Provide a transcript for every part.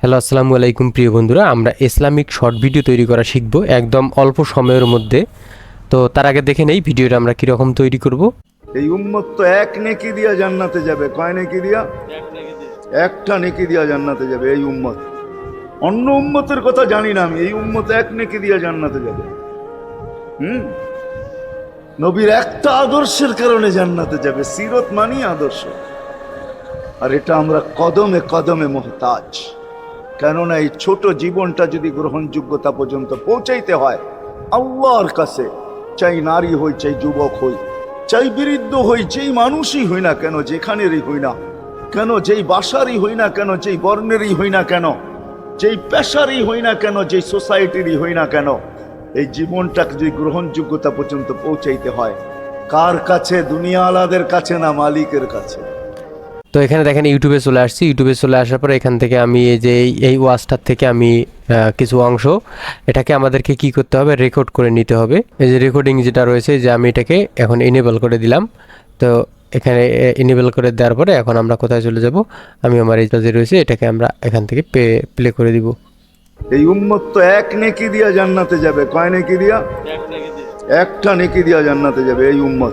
Hello, আসসালামু আলাইকুম প্রিয় বন্ধুরা। আমরা ইসলামিক শর্ট ভিডিও তৈরি করা শিখব একদম অল্প সময়ের মধ্যে। তো তার আগে দেখে নেই ভিডিওটা আমরা কীরকম তৈরি করব। এই উম্মত তো এক নেকি দিয়া জান্নাতে যাবে। কয় নেকি দিয়া? একটা নেকি দিয়া জান্নাতে যাবে এই উম্মত। অন্য উম্মতের কথা জানি না আমি। এই উম্মত এক নেকি দিয়া জান্নাতে যাবে। হুম? নবীর একটা আদর্শের কারণে জান্নাতে যাবে। সিরত মানি আদর্শ। আর এটা আমরা কদমে কদমে মোহতাজ। কেননা এই ছোট জীবনটা যদি গ্রহণযোগ্যতা পর্যন্ত পৌঁছাইতে হয়, আল্লাহর কাছে চাই নারী হই, চাই যুবক হই, চাই বিরুদ্ধ হই, যেই মানুষই হই না কেন, যেখানেরই হই না কেন, যেই বাসারই হই না কেন, যেই বর্ণেরই হই না কেন, যেই পেশারই হই না কেন, যেই সোসাইটিরই হই না কেন, এই জীবনটাকে যদি গ্রহণযোগ্যতা পর্যন্ত পৌঁছাইতে হয়, কার কাছে? দুনিয়া আলাদের কাছে না মালিকের কাছে? তো এখানে দেখেন ইউটিউবে চলে আসছি। ইউটিউবে চলে আসার পর এখান থেকে আমি এই যে এই- এই ওয়াজটার থেকে আমি কিছু অংশ এটাকে আমাদেরকে কি করতে হবে? রেকর্ড করে নিতে হবে। এই যে রেকর্ডিং যেটা রয়েছে যে আমি এটাকে এখন এনেবল করে দিলাম। তো এখানে এনেবল করে দেওয়ার পরে এখন আমরা কোথায় চলে যাব? আমি আমার এই যে রয়েছে এটাকে আমরা এখান থেকে পে প্লে করে দিব। এই উম্মত তো এক নেকি দিয়া জান্নাতে যাবে। কয় নেকি দিয়া। একটা নেকি দিয়া জান্নাতে যাবে এই উম্মত।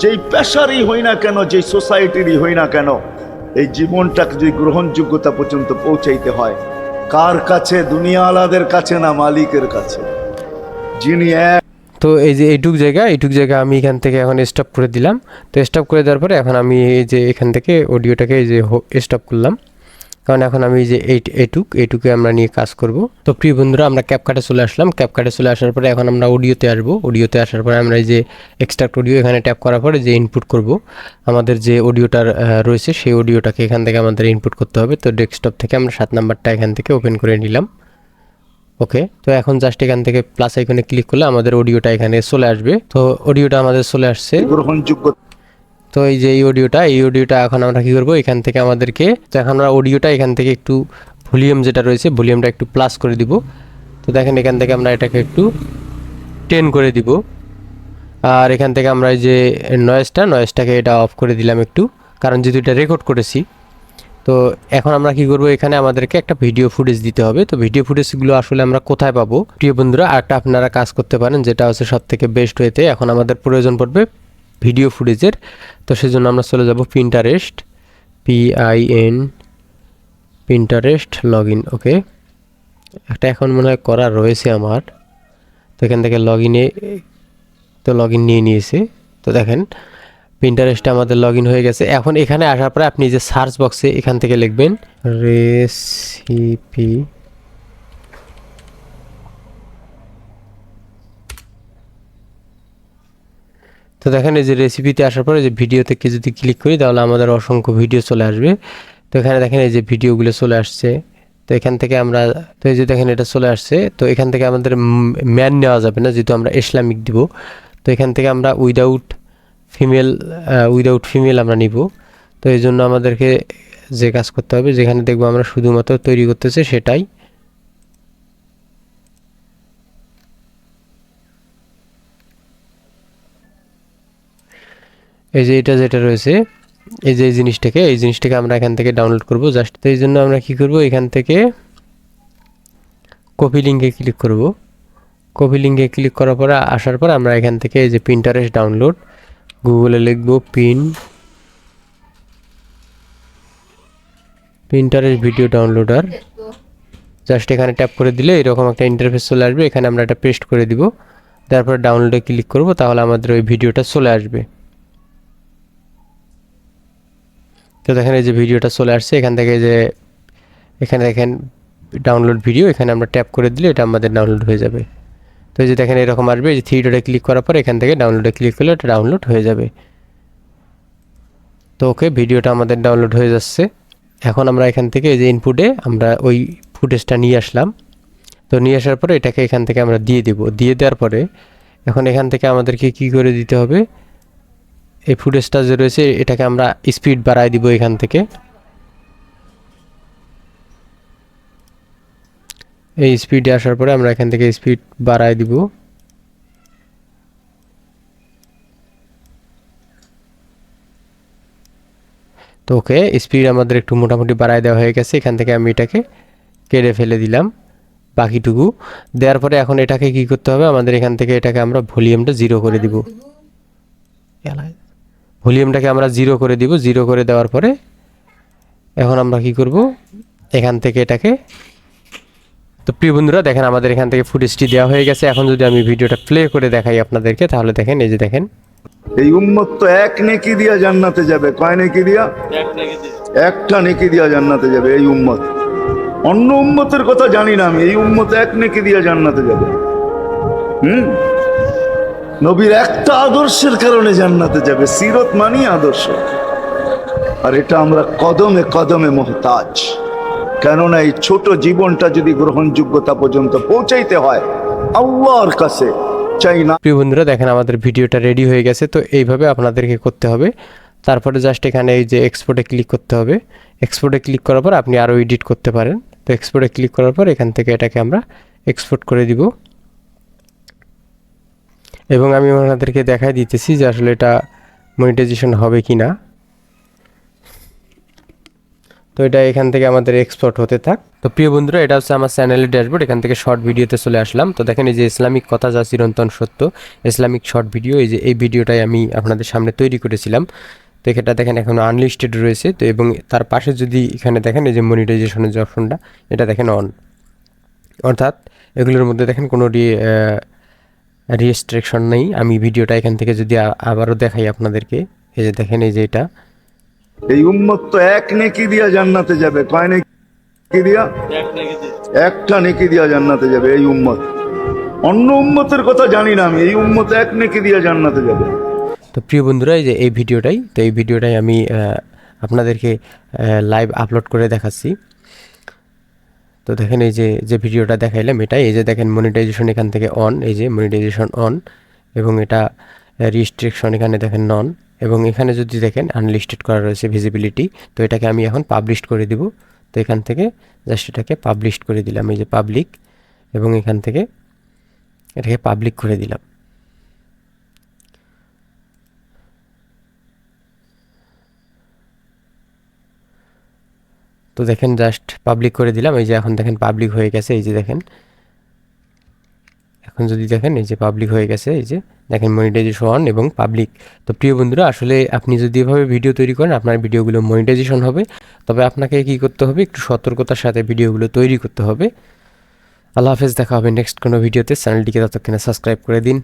যেই পেশারই হই না কেন, যেই সোসাইটিরই হই না কেন, এই জীবনটাকে যদি গ্রহণযোগ্যতা পর্যন্ত পৌঁছাইতে হয়, কার কাছে? দুনিয়া আলাদের কাছে না মালিকের কাছে? যিনি এক তো এই যে এইটুক জায়গা এইটুক জায়গা আমি এখান থেকে এখন স্টপ করে দিলাম। তো স্টপ করে দেওয়ার পরে এখন আমি এই যে এখান থেকে অডিওটাকে এই যে স্টপ করলাম। কারণ এখন আমি যে এই, এইটুক, এইটুকে আমরা নিয়ে কাজ করব। তো প্রিয় বন্ধুরা, আমরা ক্যাপকাটে চলে আসলাম। ক্যাপকাটে চলে আসার পরে এখন আমরা অডিওতে আসব। অডিওতে আসার পরে আমরা এই যে এক্সট্রাক্ট অডিও এখানে ট্যাপ করার পরে যে ইনপুট করব, আমাদের যে অডিওটার রয়েছে সেই অডিওটাকে এখান থেকে আমাদের ইনপুট করতে হবে। তো ডেস্কটপ থেকে আমরা সাত নাম্বারটা এখান থেকে ওপেন করে নিলাম। ওকে তো এখন জাস্ট এখান থেকে প্লাস আইকনে ক্লিক করলে আমাদের অডিওটা এখানে চলে আসবে। তো অডিওটা আমাদের চলে আসছে। তো এই যে এই অডিওটা এই অডিওটা এখন আমরা কী করব? এখান থেকে আমাদেরকে, তো এখন আমরা অডিওটা এখান থেকে একটু ভলিউম যেটা রয়েছে, ভলিউমটা একটু প্লাস করে দিব। তো দেখেন এখান থেকে আমরা এটাকে একটু টেন করে দিব। আর এখান থেকে আমরা এই যে নয়েজটা নয়েজটাকে এটা অফ করে দিলাম একটু, কারণ যেহেতু এটা রেকর্ড করেছি। তো এখন আমরা কি করব? এখানে আমাদেরকে একটা ভিডিও ফুটেজ দিতে হবে। তো ভিডিও ফুটেজগুলো আসলে আমরা কোথায় পাবো? প্রিয় বন্ধুরা আরেকটা আপনারা কাজ করতে পারেন, যেটা হচ্ছে সব থেকে বেস্ট হয়েতে এখন আমাদের প্রয়োজন পড়বে ভিডিও ফুটেজের তো সেজন্য আমরা চলে যাব Pinterest P I N Pinterest log in okay একটা এখন মনে হয় করা রয়েছে আমার। তো এখান থেকে লগ ইনে তো লগ ইন নিয়ে নিয়েছে। তো দেখেন পিন্টারেস্টে আমাদের লগ ইন হয়ে গেছে। এখন এখানে আসার পরে আপনি যে সার্চ বক্সে এখান থেকে লিখবেন রেসিপি তো দেখেন এই যে রেসিপিতে আসার পরে যে ভিডিওতে কি যদি ক্লিক করি, তাহলে আমাদের অসংখ্য ভিডিও চলে আসবে। তো এখানে দেখেন এই যে ভিডিওগুলো চলে আসছে। তো এখান থেকে আমরা, তো এই যে দেখেন এটা চলে আসছে। তো এখান থেকে আমাদের ম্যান নেওয়া যাবে না, যেহেতু আমরা ইসলামিক দিব। তো এখান থেকে আমরা উইদাউট ফিমেল উইদাউট ফিমেল আমরা নিব। তো এই জন্য আমাদেরকে যে কাজ করতে হবে, যেখানে দেখব আমরা শুধুমাত্র তৈরি করতেছে সেটাই। এই যে এটা যেটা রয়েছে, এই যে এই জিনিসটাকে এই জিনিসটাকে আমরা এখান থেকে ডাউনলোড করব। জাস্ট এই জন্য আমরা কি করব? এখান থেকে কপি লিঙ্কে ক্লিক করব। কপি লিঙ্কে ক্লিক করার পরে, আসার পর আমরা এখান থেকে এই যে পিন্টারেস্ট ডাউনলোড গুগলে লিখব pin Pinterest video downloader just এখানে ট্যাপ করে দিলে এরকম একটা ইন্টারফেস চলে আসবে। এখানে আমরা এটা পেস্ট করে দিব। তারপর ডাউনলোডে ক্লিক করব, তাহলে আমাদের ওই ভিডিওটা চলে আসবে। তো দেখেন এই যে ভিডিওটা চলে আসছে, এখান থেকে যে, এখানে দেখেন ডাউনলোড ভিডিও এখানে আমরা ট্যাপ করে দিলে এটা আমাদের ডাউনলোড হয়ে যাবে। তো এই যে দেখেন এরকম আসবে, এই যে থ্রি ডটে ক্লিক করার পর এখান থেকে ডাউনলোডে ক্লিক করলে এটা ডাউনলোড হয়ে যাবে। তো ওকে ভিডিওটা আমাদের ডাউনলোড হয়ে যাচ্ছে। এখন আমরা এখান থেকে এই যে ইনপুটে আমরা ওই ফুটেজটা নিয়ে আসলাম। তো নিয়ে আসার পরে এটাকে এখান থেকে আমরা দিয়ে দেব। দিয়ে দেওয়ার পরে এখন এখান থেকে আমাদেরকে কি করে দিতে হবে? এই ফুটেজটা যে রয়েছে, এটাকে আমরা স্পিড বাড়ায় দিব এখান থেকে। এই স্পিডে আসার পরে আমরা এখান থেকে স্পিড বাড়ায় দিব। তো ওকে স্পিড আমাদের একটু মোটামুটি বাড়ায় দেওয়া হয়ে গেছে। এখান থেকে আমি এটাকে কেড়ে ফেলে দিলাম বাকিটুকু। দেওয়ার পরে এখন এটাকে কি করতে হবে? আমাদের এখান থেকে এটাকে আমরা ভলিউমটা জিরো করে দিব। ভলিউমটাকে আমরা জিরো করে দিব, জিরো করে দেওয়ার পরে এখন আমরা কি করব? এখান থেকে এটাকে, তো প্রিয় বন্ধুরা, দেখেন আমাদের এখান থেকে ফুটেজটি দেওয়া হয়ে গেছে। এখন যদি আমি ভিডিওটা প্লে করে দেখাই আপনাদেরকে, তাহলে দেখেন, এই যে দেখেন। এই উম্মত তো এক নেকি দিয়া জান্নাতে যাবে। কয় নেকি দিয়া? একটা নেকি দিয়া জান্নাতে যাবে এই উম্মত। অন্য উম্মতের কথা জানি না আমি। এই উম্মত এক নেকি দিয়া জান্নাতে যাবে। হুম? নবীর একটা আদর্শের কারণে জান্নাতে যাবে, সিরত মানি আদর্শ। আর এটা আমরা কদমে কদমে মহতাজ। কেননা এই ছোট জীবনটা যদি গ্রহণযোগ্যতা পর্যন্ত পৌঁছাইতে হয়, আল্লাহর কাছে চাই না। প্রিয় বন্ধুরা, দেখেন আমাদের ভিডিওটা রেডি হয়ে গেছে, তো এইভাবে আপনাদেরকে করতে হবে। তারপরে জাস্ট এখানে এই যে এক্সপোর্টে ক্লিক করতে হবে। এক্সপোর্টে ক্লিক করার পর আপনি আরও এডিট করতে পারেন। তো এক্সপোর্টে ক্লিক করার পর এখান থেকে এটাকে আমরা এক্সপোর্ট করে দিব। এবং আমি আপনাদেরকে দেখাই দিতেছি যে আসলে এটা মনিটাইজেশন হবে কি না তো এটা এখান থেকে আমাদের এক্সপোর্ট হতে থাক। তো প্রিয় বন্ধুরা, এটা হচ্ছে আমার চ্যানেলের ড্যাশবোর্ড এখান থেকে শর্ট ভিডিওতে চলে আসলাম। তো দেখেন এই যে ইসলামিক কথা যা চিরন্তন সত্য, ইসলামিক শর্ট ভিডিও এই যে এই ভিডিওটাই আমি আপনাদের সামনে তৈরি করেছিলাম। তো এটা দেখেন এখন আনলিস্টেড রয়েছে। তো এবং তার পাশে যদি এখানে দেখেন এই যে মনিটাইজেশনের যে অপশনটা এটা দেখেন অন অর্থাৎ এগুলোর মধ্যে দেখেন কোনো রিস্ট্রিকশন নেই। আমি ভিডিওটা এখান থেকে যদি আবারও দেখাই আপনাদেরকে। এই যে দেখেন এই যে এটা। এই উম্মত তো এক নেকি দিয়া জান্নাতে যাবে। কয় নেকি দিয়া? একটা নেকি দিয়া জান্নাতে যাবে এই উম্মত। অন্য উম্মতের কথা জানি না আমি। এই উম্মত এক নেকি দিয়া জান্নাতে যাবে। তো প্রিয় বন্ধুরা এই যে এই ভিডিওটাই। তো এই ভিডিওটাই আমি আপনাদেরকে লাইভ আপলোড করে দেখাচ্ছি। তো দেখেন এই যে যে ভিডিওটা দেখাইলাম এটাই, এই যে দেখেন মনিটাইজেশন এখান থেকে অন এই যে মনিটাইজেশন অন এবং এটা রিস্ট্রিকশন এখানে দেখেন নন এবং এখানে যদি দেখেন আনলিস্টেড করা রয়েছে ভিজিবিলিটি তো এটাকে আমি এখন পাবলিশ করে দিব। তো এখান থেকে জাস্ট এটাকে পাবলিশ করে দিলাম, এই যে পাবলিক এবং এখান থেকে এটাকে পাবলিক করে দিলাম। তো দেখেন জাস্ট পাবলিক করে দিলাম। এই যে এখন দেখেন পাবলিক হয়ে গেছে, এই যে দেখেন। এখন যদি দেখেন, এই যে পাবলিক হয়ে গেছে, এই যে দেখেন মনিটাইজেশন এবং পাবলিক তো প্রিয় বন্ধুরা, আসলে আপনি যদি এভাবে ভিডিও তৈরি করেন, আপনার ভিডিওগুলো মনিটাইজেশন হবে। তবে আপনাকে কি করতে হবে? একটু সতর্কতার সাথে ভিডিওগুলো তৈরি করতে হবে। আল্লাহ হাফেজ, দেখা হবে নেক্সট কোনো ভিডিওতে চ্যানেলটিকে ততক্ষণে সাবস্ক্রাইব করে দিন।